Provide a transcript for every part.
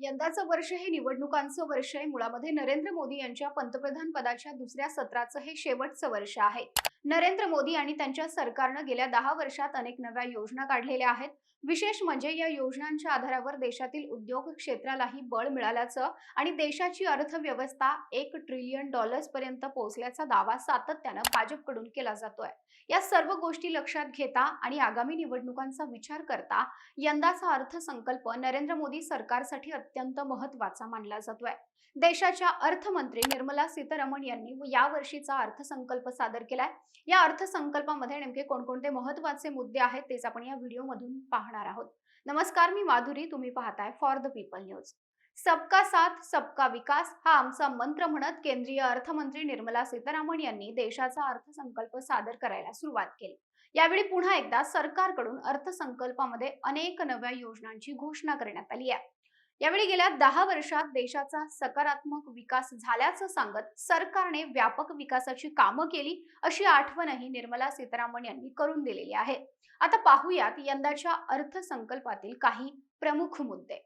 यंदाचं वर्ष हे निवडणुकांचं वर्ष आहे. मुळामध्ये नरेंद्र मोदी यांच्या पंतप्रधान पदाच्या दुसऱ्या सत्राचं हे शेवटचं वर्ष आहे. नरेंद्र मोदी आणि त्यांच्या सरकारनं गेल्या दहा वर्षात अनेक नव्या योजना काढलेल्या आहेत. विशेष म्हणजे या योजनांच्या आधारावर देशातील उद्योग क्षेत्रालाही बळ मिळाल्याचं आणि देशाची अर्थव्यवस्था एक ट्रिलियन डॉलर्स पर्यंत पोहोचल्याचा दावा सातत्यानं भाजपकडून केला जातोय. या सर्व गोष्टी लक्षात घेता आणि आगामी निवडणुकांचा विचार करता यंदाचा अर्थसंकल्प नरेंद्र मोदी सरकारसाठी अत्यंत महत्त्वाचा मानला जातोय. देशाच्या अर्थमंत्री निर्मला सीतारामन यांनी या वर्षीचा अर्थसंकल्प सादर केलाय. या अर्थसंकल्पामध्ये नेमके कोणकोणते महत्त्वाचे मुद्दे आहेत तेच आपण या व्हिडिओमधून पाहणार आहोत. नमस्कार मी माधुरी. तुम्ही पाहताय फॉर द पीपल न्यूज सबका साथ सबका विकास हा आमचा मंत्र म्हणत केंद्रीय अर्थमंत्री निर्मला सीतारामन यांनी देशाचा अर्थसंकल्प सादर करायला सुरुवात केली. यावेळी पुन्हा एकदा सरकारकडून अर्थसंकल्पामध्ये अनेक नव्या योजनांची घोषणा करण्यात आली आहे. यावेळी गेल्या दहा वर्षात देशाचा सकारात्मक विकास झाल्याचं सांगत सरकारने व्यापक विकासाची कामं केली अशी आठवणही निर्मला सीतारामन यांनी करून दिलेली आहे. आता पाहूयात यंदाच्या अर्थसंकल्पातील काही प्रमुख मुद्दे.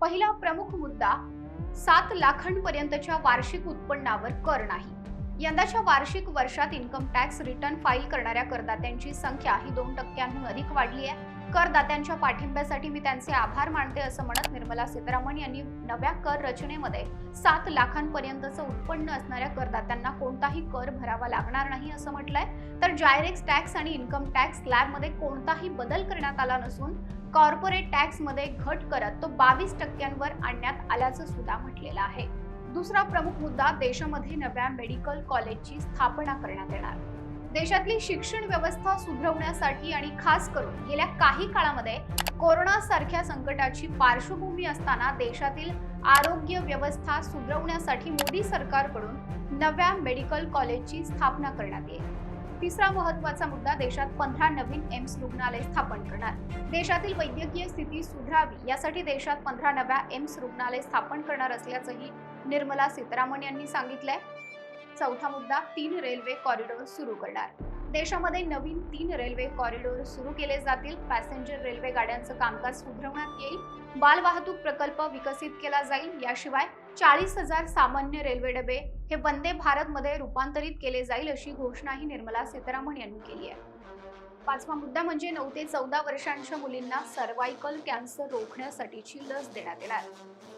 पहिला प्रमुख मुद्दा सात लाखांपर्यंतच्या वार्षिक उत्पन्नावर कर नाही. यंदाच्या वार्षिक वर्षात इन्कम टॅक्स रिटर्न फाईल करणाऱ्या करदात्यांची संख्या ही दोन टक्क्यांहून अधिक वाढली आहे. करदात्यांच्या पाठिंब्यासाठी मी त्यांचे आभार मानते असं म्हणत निर्मला सीतारामन यांनी नव्या कर रचनेमध्ये सात लाखांपर्यंतचं उत्पन्न असणाऱ्या करदात्यांना कोणताही कर भरावा लागणार नाही असं म्हटलंय. तर जायरेक्स टॅक्स आणि इन्कम टॅक्स स्लॅबमध्ये कोणताही बदल करण्यात आला नसून कॉर्पोरेट टॅक्समध्ये घट करत तो बावीस टक्क्यांवर आणण्यात आल्याचं सुद्धा म्हटलेलं आहे. दुसरा प्रमुख मुद्दा देशामध्ये नव्या मेडिकल कॉलेजची स्थापना करण्यात येणार. देशातली शिक्षण व्यवस्था सुधरवण्यासाठी आणि खास करून गेल्या काही काळामध्ये कोरोना सारख्या संकटाची पार्श्वभूमी असताना देशातील आरोग्य व्यवस्था सुधरवण्यासाठी मोदी सरकारकडून नव्या मेडिकल कॉलेजची स्थापना करण्यात येईल. तिसरा महत्त्वाचा मुद्दा देशात पंधरा नवीन एम्स रुग्णालय स्थापन करणार. देशातील वैद्यकीय स्थिती सुधारावी यासाठी देशात पंधरा नव्या एम्स रुग्णालय स्थापन करणार असल्याचंही निर्मला सीतारामन यांनी सांगितलंय. चौथा मुद्दा तीन रेल्वे कॉरिडॉर सुरू करणार. देशामध्ये नवीन तीन रेल्वे कॉरिडॉर सुरू केले जातील. पॅसेंजर रेल्वे गाड्यांचं कामकाज सुधारवण्यात येईल. बालवाहतूक प्रकल्प विकसित केला जाईल. याशिवाय चाळीस हजार सामान्य रेल्वे डबे हे वंदे भारतमध्ये रूपांतरित केले जाईल अशी घोषणाही निर्मला सीतारामन यांनी केली आहे. पाचवा मुद्दा म्हणजे नऊ ते चौदा वर्षांच्या मुलींना सर्वायकल कॅन्सर रोखण्यासाठीची लस देण्यात येणार.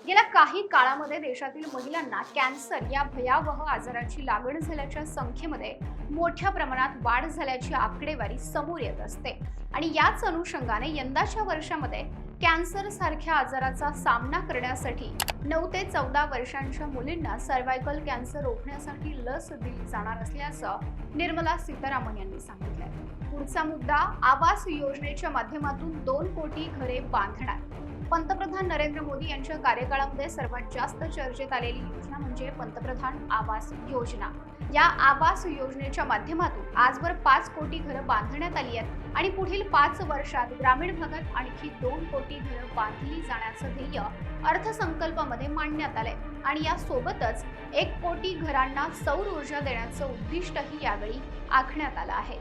गेल्या काही काळामध्ये देशातील महिलांना कॅन्सर या भयावह आजाराची लागण झाल्याच्या संख्येमध्ये मोठ्या प्रमाणात वाढ झाल्याची आकडेवारी समोर येत असते. आणि याच अनुषंगाने यंदाच्या वर्षामध्ये कॅन्सर सारख्या आजाराचा सामना करण्यासाठी नऊ ते चौदा वर्षांच्या मुलींना सर्व्हायकल कॅन्सर रोखण्यासाठी लस दिली जाणार असल्याचं निर्मला सीतारामन यांनी सांगितलं पुढचा मुद्दा आवास योजनेच्या माध्यमातून दोन कोटी घरे बांधणार. पंतप्रधान नरेंद्र मोदी यांच्या कार्यकाळामध्ये सर्वात जास्त चर्चेत आलेली योजना म्हणजे पंतप्रधान आवास योजना. या आवास योजनेच्या माध्यमातून आजवर पाच कोटी घरं बांधण्यात आली आहेत आणि पुढील पाच वर्षात ग्रामीण भागात आणखी दोन कोटी घरं बांधली जाण्याचं ध्येय अर्थसंकल्पामध्ये मांडण्यात आलंय. आणि यासोबतच एक कोटी घरांना सौर ऊर्जा देण्याचं उद्दिष्टही यावेळी आखण्यात आलं आहे.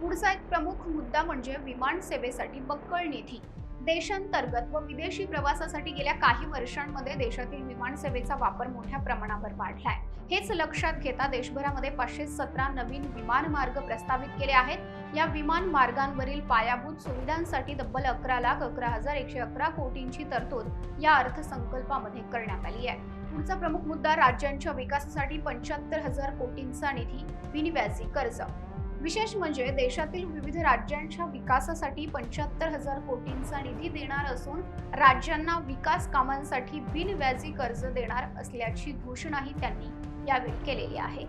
पुढचा एक प्रमुख मुद्दा म्हणजे विमान सेवेसाठी बक्कळ निधी. देशांतर्गत व विदेशी प्रवासासाठी गेल्या काही वर्षांमध्ये देशातील विमानसेवेचा वापर मोठ्या प्रमाणावर वाढलाय. हेच लक्षात घेता देशभरामध्ये पाचशे सतरा नवीन विमान मार्ग प्रस्तावित केले आहेत. या विमान मार्गांवरील पायाभूत सुविधांसाठी तब्बल अकरा लाख अकरा हजार एकशे अकरा कोटींची तरतूद या अर्थसंकल्पामध्ये करण्यात आली आहे. पुढचा प्रमुख मुद्दा राज्यांच्या विकासासाठी पंच्याहत्तर हजार कोटींचा निधी बिनव्याजी कर्ज. विशेष म्हणजे देशातील विविध राज्यांच्या विकासासाठी पंच्याहत्तर हजार कोटींचा निधी देणार असून राज्यांना विकास कामांसाठी बिनव्याजी कर्ज देणार असल्याची घोषणाही त्यांनी यावेळी केलेली आहे.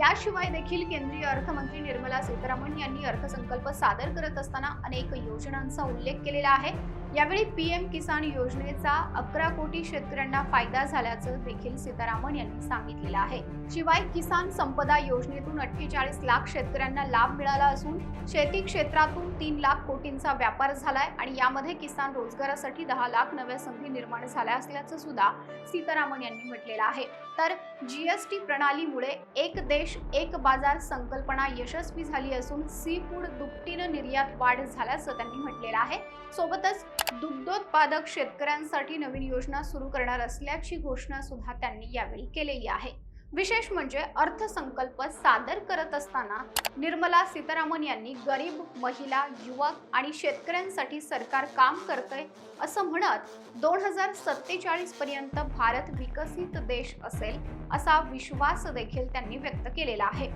याशिवाय देखील केंद्रीय अर्थमंत्री निर्मला सीतारामन यांनी अर्थसंकल्प सादर करत असताना अनेक योजनांचा उल्लेख केलेला आहे. यावेळी पीएम किसान योजनेचा अकरा कोटी शेतकऱ्यांना फायदा झाल्याचं देखील सीतारामन यांनी सांगितलेलं आहे. शिवाय किसान संपदा योजनेतून अठ्ठेचाळीस लाख शेतकऱ्यांना लाभ मिळाला असून शेती क्षेत्रातून तीन लाख कोटींचा व्यापार झालाय आणि यामध्ये किसान रोजगारासाठी दहा लाख नव्या संधी निर्माण झाल्या असल्याचं सुद्धा सीतारामन यांनी म्हटलेलं आहे. तर जीएसटी प्रणालीमुळे एक देश देश एक बाजार संकल्पना यशस्वी झाली असून सी फूड दुपटीनं निर्यात वाढ झाल्याचं त्यांनी म्हटलेलं आहे. सोबतच दुग्धोत्पादक शेतकऱ्यांसाठी नवीन योजना सुरू करणार असल्याची घोषणा सुद्धा त्यांनी यावेळी केलेली आहे. विशेष म्हणजे अर्थसंकल्प सादर करत असताना निर्मला सीतारामन यांनी गरीब महिला युवक आणि शेतकऱ्यांसाठी सरकार काम करतंय असं म्हणत दोन हजार सत्तेचाळीस पर्यंत भारत विकसित देश असेल असा विश्वास देखील त्यांनी व्यक्त केलेला आहे.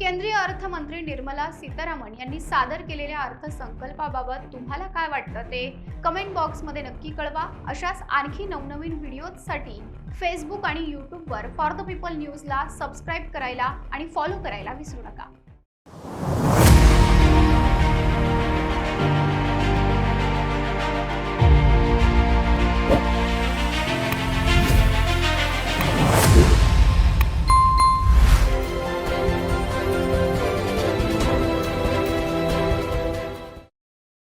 केंद्रीय अर्थमंत्री निर्मला सीतारामन यांनी सादर केलेल्या अर्थसंकल्पाबाबत तुम्हाला काय वाटतं ते कमेंट बॉक्समध्ये नक्की कळवा. अशाच आणखी नवनवीन व्हिडिओजसाठी फेसबुक आणि यूट्यूबवर फॉर द पीपल न्यूजला सबस्क्राईब करायला आणि फॉलो करायला विसरू नका.